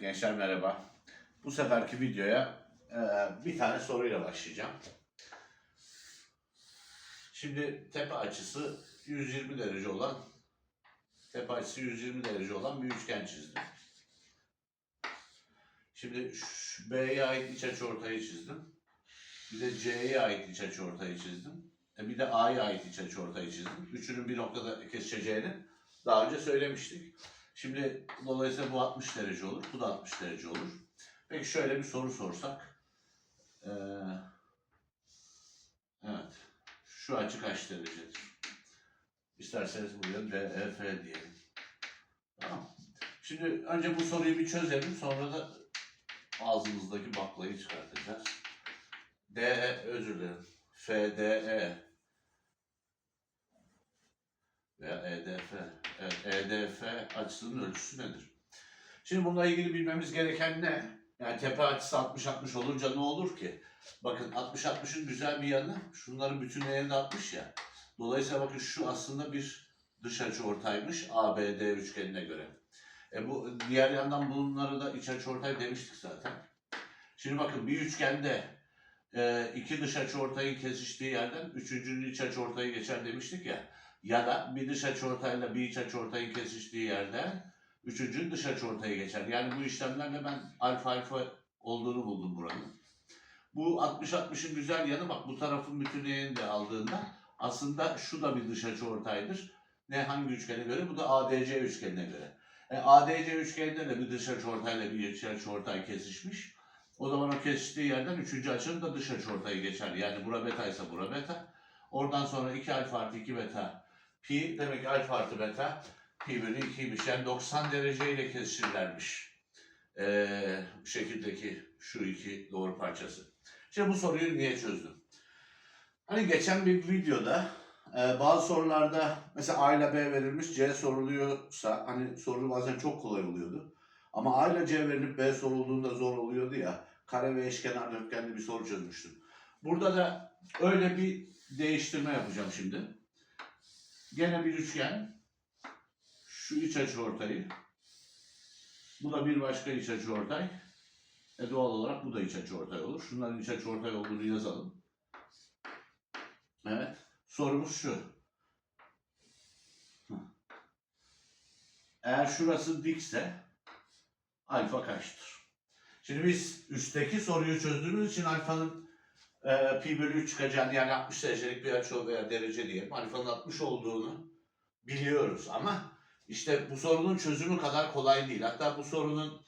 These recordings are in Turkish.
gençler merhaba. Bu seferki videoya e, bir tane soruyla başlayacağım. Şimdi tepe açısı 120 derece olan, tepe açısı 120 derece olan bir üçgen çizdim. Şimdi B'ye ait iç açı ortayı çizdim. Bir de C'ye ait iç açı ortayı çizdim. E bir de A'ya ait iç açı ortayı çizdim. Üçünün bir noktada kesişeceğini daha önce söylemiştik. Şimdi dolayısıyla bu 60 derece olur, bu da 60 derece olur. Peki şöyle bir soru sorsak. Ee, evet, şu açı kaç derecedir? İsterseniz buraya DEF diyelim. Tamam. Şimdi önce bu soruyu bir çözelim, sonra da ağzımızdaki baklayı çıkartacağız. DE, özür dilerim. FDE veya EDF. Evet, EDF açısının ölçüsü nedir? Şimdi bununla ilgili bilmemiz gereken ne? Yani tepe açısı 60-60 olunca ne olur ki? Bakın 60-60'ın güzel bir yanı, şunların bütünleyeninde 60 ya. Dolayısıyla bakın şu aslında bir dış açı ortaymış ABD üçgenine göre. E bu diğer yandan bunları da iç açı ortay demiştik zaten. Şimdi bakın bir üçgende e, iki dış açı ortayın kesiştiği yerden üçüncünün iç açı ortayı geçer demiştik ya. Ya da bir dış açıortayla bir iç açıortayın kesiştiği yerden üçüncünün dış açıortayı geçer. Yani bu işlemlerle ben alfa alfa olduğunu buldum buranın. Bu 60-60'ın güzel yanı bak bu tarafın bütünlüğünü de aldığında aslında şu da bir dış açıortaydır. Ne hangi üçgene göre? Bu da ADC üçgenine göre. E, ADC üçgeninde de bir dış açıortayla bir iç açıortay kesişmiş. O zaman o kesiştiği yerden üçüncü açının da dış açıortayı geçer. Yani bura beta ise bura beta. Oradan sonra 2 alfa artı 2 beta pi demek ki alfa artı beta pi bölü 2'ymiş. Yani 90 dereceyle kesişirlermiş. Ee, şekildeki şu iki doğru parçası. Şimdi bu soruyu niye çözdüm? Hani geçen bir videoda e, bazı sorularda mesela A ile B verilmiş C soruluyorsa hani soru bazen çok kolay oluyordu. Ama A ile C verilip B sorulduğunda zor oluyordu ya. Kare ve eşkenar dörtgenli bir soru çözmüştüm. Burada da öyle bir değiştirme yapacağım şimdi. Gene bir üçgen. Şu iç açı ortayı. Bu da bir başka iç açı ortay. E doğal olarak bu da iç açı ortay olur. Şunların iç açı ortay olduğunu yazalım. Evet. Sorumuz şu. Eğer şurası dikse alfa kaçtır? Şimdi biz üstteki soruyu çözdüğümüz için alfanın e, pi bölü 3 çıkacağını yani 60 derecelik bir açı veya derece diyelim. Alfanın 60 olduğunu biliyoruz ama işte bu sorunun çözümü kadar kolay değil. Hatta bu sorunun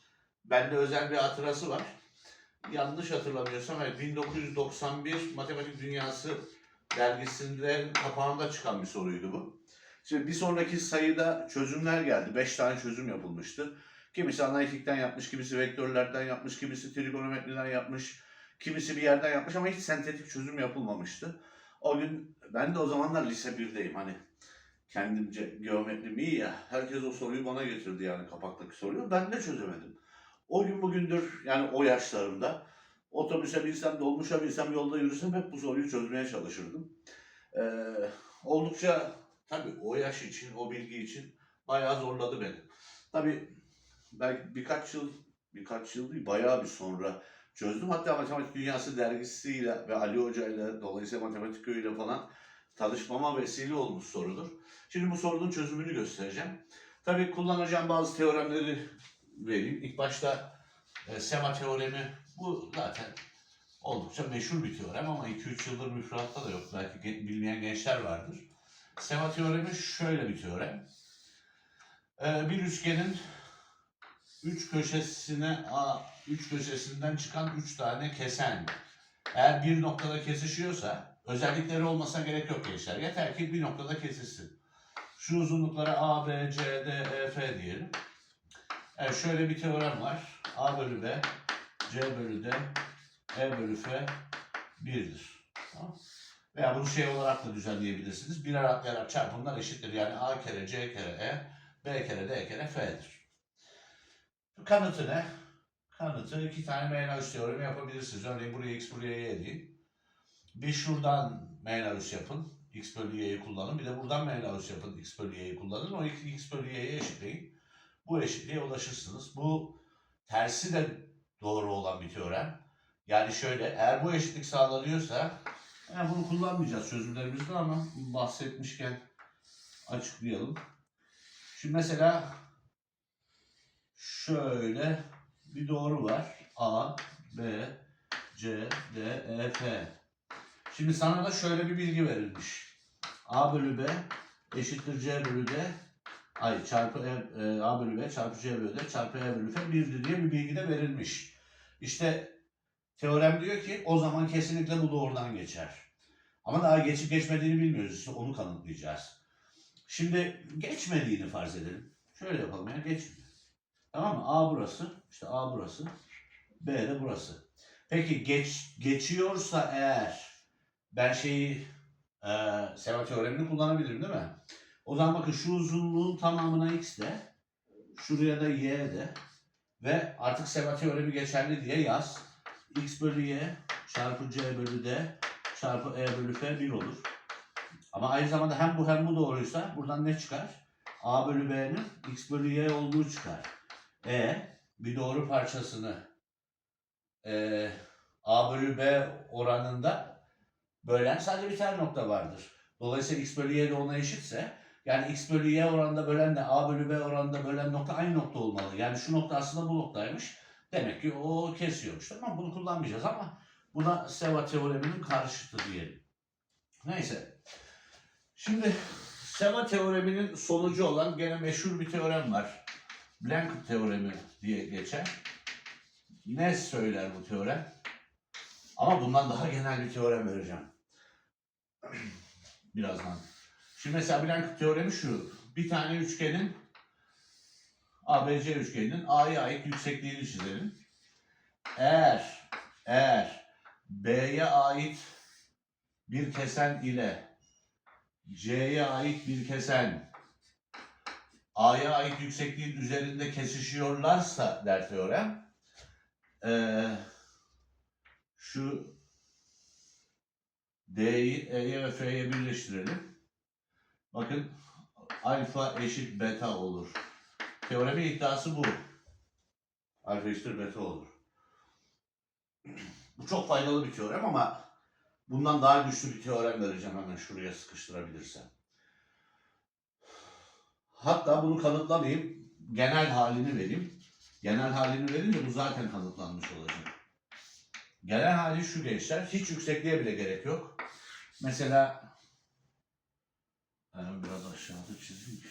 bende özel bir hatırası var. Yanlış hatırlamıyorsam evet, 1991 Matematik Dünyası dergisinde kapağında çıkan bir soruydu bu. Şimdi bir sonraki sayıda çözümler geldi. 5 tane çözüm yapılmıştı. Kimisi analitikten yapmış, kimisi vektörlerden yapmış, kimisi trigonometriden yapmış, kimisi bir yerden yapmış ama hiç sentetik çözüm yapılmamıştı. O gün ben de o zamanlar lise 1'deyim hani kendimce geometrim iyi ya. Herkes o soruyu bana getirdi yani kapaktaki soruyu. Ben de çözemedim. O gün bugündür yani o yaşlarımda otobüse binsem, dolmuşa binsem, yolda yürüsem hep bu soruyu çözmeye çalışırdım. Ee, oldukça tabii o yaş için, o bilgi için bayağı zorladı beni. Tabii belki birkaç yıl, birkaç yıl değil bayağı bir sonra çözdüm. Hatta Matematik Dünyası dergisiyle ve Ali Hoca ile dolayısıyla Matematik Köyü'yle falan tanışmama vesile olmuş sorudur. Şimdi bu sorunun çözümünü göstereceğim. Tabii kullanacağım bazı teoremleri vereyim. İlk başta e, Sema teoremi bu zaten oldukça meşhur bir teorem ama 2-3 yıldır müfredatta da yok. Belki bilmeyen gençler vardır. Sema teoremi şöyle bir teorem. E, bir üçgenin üç köşesine a üç köşesinden çıkan üç tane kesen eğer bir noktada kesişiyorsa özellikleri olmasına gerek yok gençler. Yeter ki bir noktada kesişsin. Şu uzunluklara A, B, C, D, E, F diyelim. Evet, şöyle bir teorem var. A bölü B, C bölü D, E bölü F 1'dir. Tamam. Veya bunu şey olarak da düzenleyebilirsiniz. Birer atlayarak çarpımlar eşittir. Yani A kere C kere E, B kere D kere F'dir. Kanıtı ne? Kanıtı iki tane Menelaus teoremi yapabilirsiniz. Örneğin buraya x buraya y deyin. Bir şuradan Menelaus yapın. x bölü y'yi kullanın. Bir de buradan Menelaus yapın. x bölü y'yi kullanın. O iki x bölü y'yi eşitleyin. Bu eşitliğe ulaşırsınız. Bu tersi de doğru olan bir teorem. Yani şöyle eğer bu eşitlik sağlanıyorsa yani bunu kullanmayacağız çözümlerimizde ama bahsetmişken açıklayalım. Şimdi mesela şöyle bir doğru var. A, B, C, D, E, F. Şimdi sana da şöyle bir bilgi verilmiş. A bölü B eşittir C bölü D ay çarpı E, e, A bölü B çarpı C bölü D çarpı E bölü F 1'dir diye bir bilgi de verilmiş. İşte teorem diyor ki o zaman kesinlikle bu doğrudan geçer. Ama daha geçip geçmediğini bilmiyoruz. İşte onu kanıtlayacağız. Şimdi geçmediğini farz edelim. Şöyle yapalım ya geçmiyor. Tamam mı? A burası. işte A burası. B de burası. Peki geç, geçiyorsa eğer ben şeyi e, Seva teoremini kullanabilirim değil mi? O zaman bakın şu uzunluğun tamamına x de şuraya da y de ve artık Seva teoremi geçerli diye yaz. x bölü y çarpı c bölü d çarpı e bölü f 1 olur. Ama aynı zamanda hem bu hem bu doğruysa buradan ne çıkar? a bölü b'nin x bölü y olduğu çıkar. E bir doğru parçasını e, a bölü b oranında bölen sadece bir tane nokta vardır. Dolayısıyla x bölü y de ona eşitse yani x bölü y oranında bölen de a bölü b oranında bölen nokta aynı nokta olmalı. Yani şu nokta aslında bu noktaymış. Demek ki o kesiyormuş. Tamam bunu kullanmayacağız ama buna Seva teoreminin karşıtı diyelim. Neyse. Şimdi Seva teoreminin sonucu olan gene meşhur bir teorem var. Blank teoremi diye geçer. Ne söyler bu teorem? Ama bundan daha genel bir teorem vereceğim. Birazdan. Şimdi mesela Blank teoremi şu. Bir tane üçgenin ABC üçgeninin A'ya ait yüksekliğini çizelim. Eğer eğer B'ye ait bir kesen ile C'ye ait bir kesen A'ya ait yüksekliğin üzerinde kesişiyorlarsa der teorem. Ee, şu D'yi E'ye ve F'ye birleştirelim. Bakın alfa eşit beta olur. Teoremin iddiası bu. Alfa eşittir beta olur. Bu çok faydalı bir teorem ama bundan daha güçlü bir teorem vereceğim hemen şuraya sıkıştırabilirsem. Hatta bunu kanıtlamayayım, genel halini vereyim. Genel halini verince bu zaten kanıtlanmış olacak. Genel hali şu gençler, hiç yüksekliğe bile gerek yok. Mesela ben biraz aşağıda çizeyim ki.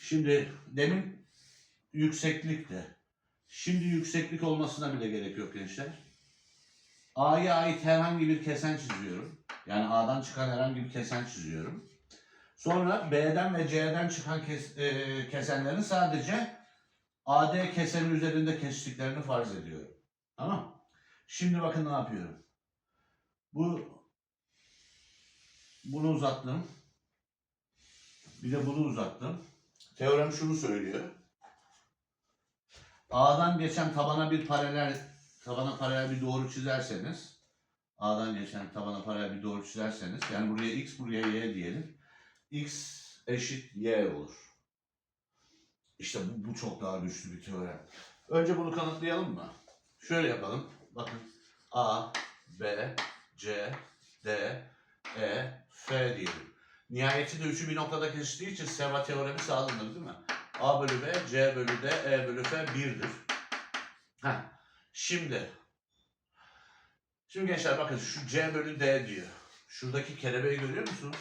Şimdi demin yükseklikte. Şimdi yükseklik olmasına bile gerek yok gençler. A'ya ait herhangi bir kesen çiziyorum. Yani A'dan çıkan herhangi bir kesen çiziyorum. Sonra B'den ve C'den çıkan kes, e, kesenlerin sadece AD kesenin üzerinde kesiştiklerini farz ediyorum. Tamam Şimdi bakın ne yapıyorum. Bu bunu uzattım. Bir de bunu uzattım. Teorem şunu söylüyor. A'dan geçen tabana bir paralel tabana paralel bir doğru çizerseniz A'dan geçen tabana paralel bir doğru çizerseniz yani buraya x buraya y diyelim. x eşit y olur. İşte bu, bu çok daha güçlü bir teorem. Önce bunu kanıtlayalım mı? Şöyle yapalım. Bakın A, B, C, D, E, F diyelim. Nihayetinde üçü bir noktada kesiştiği için Seva teoremi sağlanır değil mi? A bölü B, C bölü D, E bölü F 1'dir. Heh. Şimdi Şimdi gençler bakın şu C bölü D diyor. Şuradaki kelebeği görüyor musunuz?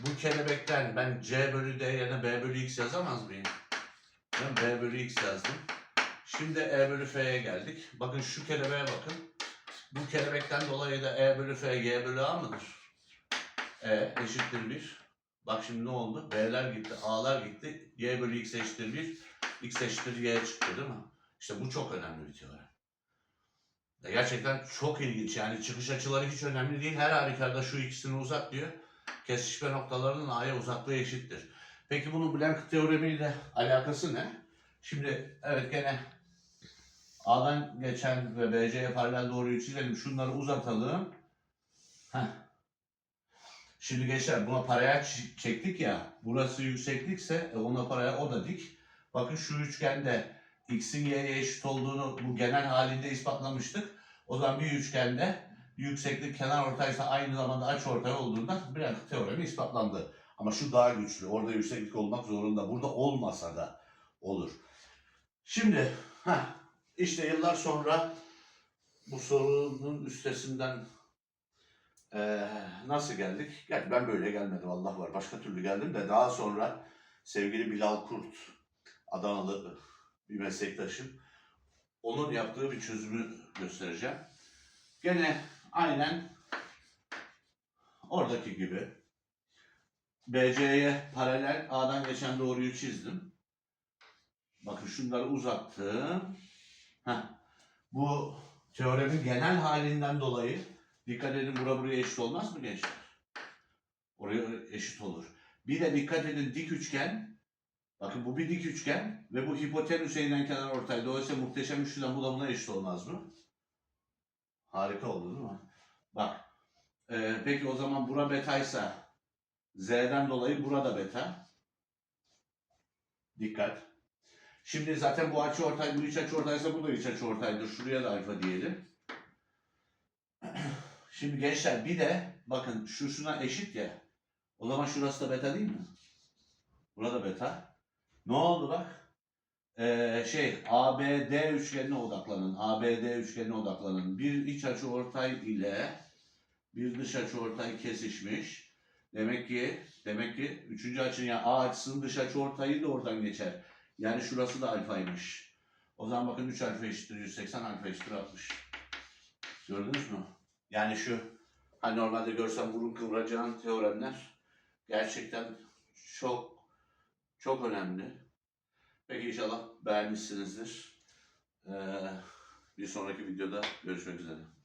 Bu kelebekten ben C bölü D yerine B bölü X yazamaz mıyım? Ben B bölü X yazdım. Şimdi E bölü F'ye geldik. Bakın şu kelebeğe bakın. Bu kelebekten dolayı da E bölü F, Y bölü A mıdır? E eşittir 1. Bak şimdi ne oldu? B'ler gitti, A'lar gitti. Y bölü X eşittir 1. X eşittir Y çıktı değil mi? İşte bu çok önemli bir teorem. Ya Gerçekten çok ilginç. Yani çıkış açıları hiç önemli değil. Her halükarda şu ikisini uzat diyor. Kesişme noktalarının A'ya uzaklığı eşittir. Peki bunun Blank teoremiyle alakası ne? Şimdi evet gene A'dan geçen ve BC'ye paralel doğruyu çizelim. Şunları uzatalım. Heh. Şimdi gençler buna paraya çektik ya. Burası yükseklikse e, ona paraya o da dik. Bakın şu üçgende x'in y'ye eşit olduğunu bu genel halinde ispatlamıştık. O zaman bir üçgende yükseklik kenar ortaysa aynı zamanda aç ortay olduğunda bir teoremi ispatlandı. Ama şu daha güçlü. Orada yükseklik olmak zorunda. Burada olmasa da olur. Şimdi heh, işte yıllar sonra bu sorunun üstesinden eee, nasıl geldik? Gerçi ben böyle gelmedim Allah var. Başka türlü geldim de daha sonra sevgili Bilal Kurt Adanalı bir meslektaşım onun yaptığı bir çözümü göstereceğim. Gene aynen oradaki gibi BC'ye paralel A'dan geçen doğruyu çizdim. Bakın şunları uzattım. Heh. Bu teoremin genel halinden dolayı dikkat edin bura buraya eşit olmaz mı gençler? Oraya eşit olur. Bir de dikkat edin dik üçgen. Bakın bu bir dik üçgen ve bu hipotenüse inen kenar ortay. Dolayısıyla muhteşem üçlüden bu da buna eşit olmaz mı? Harika oldu değil mi? Bak. Ee, peki o zaman bura betaysa Z'den dolayı burada beta. Dikkat. Şimdi zaten bu açı ortay, bu iç açı ortaysa bu da iç açı ortaydır. Şuraya da alfa diyelim. Şimdi gençler bir de bakın şu şuna eşit ya. O zaman şurası da beta değil mi? Burada beta. Ne oldu bak? Ee, şey ABD üçgenine odaklanın. ABD üçgenine odaklanın. Bir iç açı ortay ile bir dış açı ortay kesişmiş. Demek ki demek ki üçüncü açının yani A açısının dış açı ortayı da oradan geçer. Yani şurası da alfaymış. O zaman bakın 3 alfa eşittir 180 alfa eşittir 60. Gördünüz mü? Yani şu hani normalde görsem burun kıvıracağın teoremler gerçekten çok çok önemli. Peki inşallah beğenmişsinizdir. Ee, bir sonraki videoda görüşmek üzere.